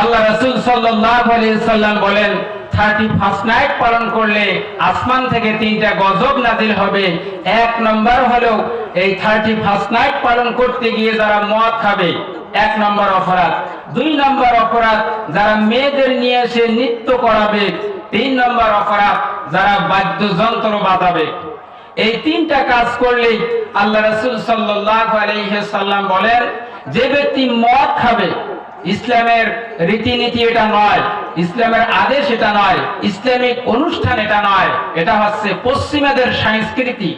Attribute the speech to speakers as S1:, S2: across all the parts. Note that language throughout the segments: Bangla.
S1: আল্লাহ রসুল সাল্লাম বলেন থার্টি ফার্স্ট নাইট পালন করলে আসমান থেকে তিনটা গজব নাজিল হবে। এক নম্বর হলো, এই থার্টি ফার্স্ট নাইট পালন করতে গিয়ে যারা মদ খাবে, এক নম্বর অপরাধ। দুই নম্বর অপরাধ, যারা মেয়েদের নিয়ে এসে নৃত্য করাবে, তিন নম্বর অপরাধ, যারা বাদ্যযন্ত্র বাজাবে। এই তিনটা কাজ করলেই আল্লাহ রসুল সাল্লাম বলেন, যে ব্যক্তি মদ খাবে ইসলামের রীতিনীতি এটা নয়, ইসলামের আদেশ এটা নয়, ইসলামিক অনুষ্ঠান এটা নয়, এটা হচ্ছে পশ্চিমাদের সংস্কৃতি।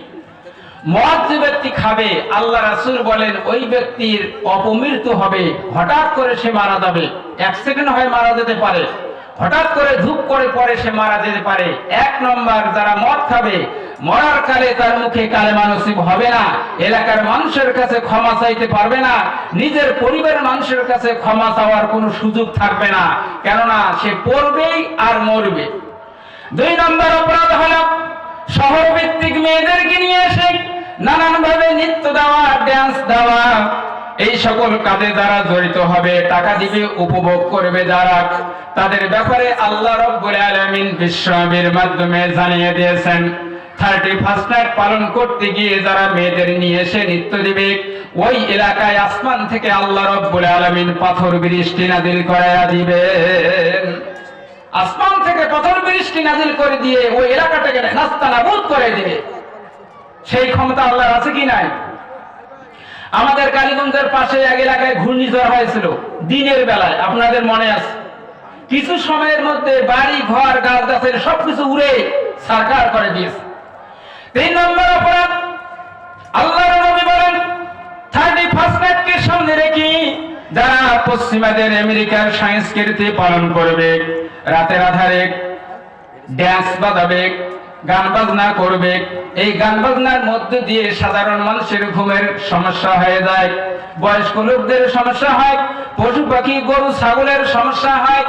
S1: মদ যে ব্যক্তি খাবে, আল্লাহ রাসুল বলেন, ওই ব্যক্তির অপমৃত্যু হবে, হঠাৎ করে সে মারা যাবে, এক সেকেন্ড হয়ে মারা যেতে পারে। হঠাৎ করে ধূপ করে পরে সে মারা যেতে পারে। এক নম্বর, যারা মদ খাবে, মরার কালে তার মুখে কালে মানসিক হবে না। এলাকার মানুষের কাছে ক্ষমা চাইতে পারবে না। নিজের পরিবারের মানুষের কাছে ক্ষমা চাওয়ার কোনো সুযোগ থাকবে না। কেননা সে পড়বেই আর মরবে। দুই নম্বর অপরাধ হলো শহর ভিত্তিক মেয়েদেরকে নিয়ে এসে নানান ভাবে নৃত্য দেওয়া ড্যান্স দেওয়া। এই সকল কাজে যারা জড়িত হবে, টাকা দিবে, উপভোগ করবে যারা, তাদের ব্যাপারে আল্লাহ রব্বুল আলামিন বিশ্বনবীর মাধ্যমে জানিয়ে দিয়েছেন। থার্টি ফার্স্ট নাইট পালন করতে গিয়ে যারা মেয়েদের নিয়ে এসে নৃত্য দিবে, ওই এলাকায় আসমান থেকে আল্লাহ রব্বুল আলামিন পাথর বৃষ্টি নাজিল করাইয়া দিবেন আসমান থেকে পাথর বৃষ্টি নাজিল করে দিয়ে ওই এলাকাটাকে নাস্তা নাবুদ করে দিবে। সেই ক্ষমতা আল্লাহর আছে কি নাই? আমাদের কালীগঞ্জের পাশে এক এলাকায় ঘূর্ণিঝড় হয়েছিল, দিনের বেলায়, আপনাদের মনে আছে? কিছু সময়ের মধ্যে বাড়ি, ঘর গাছ গাছের সবকিছু উড়ে সারকার করে দিয়েছে। তিন নম্বর অপরাধ, আল্লাহর নবী বলেন, থার্টি ফার্স্ট নাইটকে সামনে রেখে যারা পশ্চিমাদের আমেরিকার সংস্কৃতি পালন করবে, রাতের আধারে ড্যান্স বাজাবে গান বাজনা করবে। এই গান বাজনার মধ্যে দিয়ে সাধারণ মানুষের ঘুমের সমস্যা হয়ে যায়। বয়স্ক লোকদের সমস্যা হয়, পশু পাখি, গরু, ছাগলের সমস্যা হয়।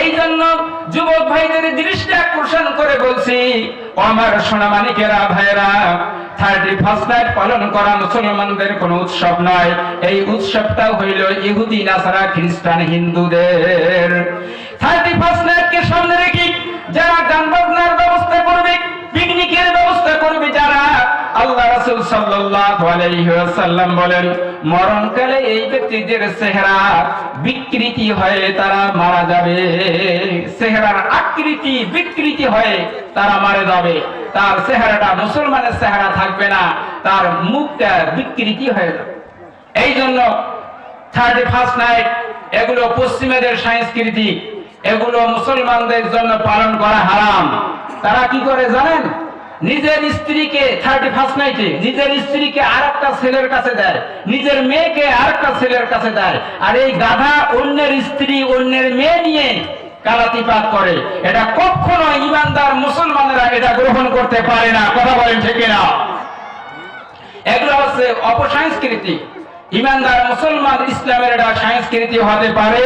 S1: এই জন্য যুবক ভাইদের দৃষ্টি আকর্ষণ করে বলছি আমার সোনামানিকেরা ভাইরা থার্টি ফার্স্ট নাইট পালন করা মুসলমানদের কোনো উৎসব নয়। এই উৎসবটা হইল ইহুদি, নাসারা, খ্রিস্টান, হিন্দুদের। থার্টি ফার্স্ট নাইট নাইটকে বলেন, মরণকালে এই ব্যক্তিদের চেহারা বিকৃতি হয়ে তারা মারা যাবে। চেহারার আকৃতি বিকৃতি হয়ে তারা মারা যাবে। তার চেহারাটা মুসলমানের চেহারা থাকবে না, তার মুখটা বিকৃতি হয়ে যাবে। এই জন্য থার্টি ফার্স্ট নাইট এগুলো পশ্চিমাদের সংস্কৃতি, এগুলো মুসলমানদের জন্য পালন করা হারাম। তারা কি করে জানেন? নিজের স্ত্রীকে থার্টি ফার্স্ট নাইটে নিজের স্ত্রীকে আর একটা ছেলের কাছে দেয়, নিজের মেয়েকে আর একটা ছেলের কাছে দেয়, আর এই গাধা অন্যের স্ত্রী অন্যের মেয়ে নিয়ে কালাতিপাত করে। এটা কখনো ইমানদার মুসলমানেরা এটা গ্রহণ করতে পারে না, কথা বলেন ঠিক না এগুলো হচ্ছে অপসংস্কৃতি। ইমানদার মুসলমান ইসলামের এটা সংস্কৃতি হতে পারে।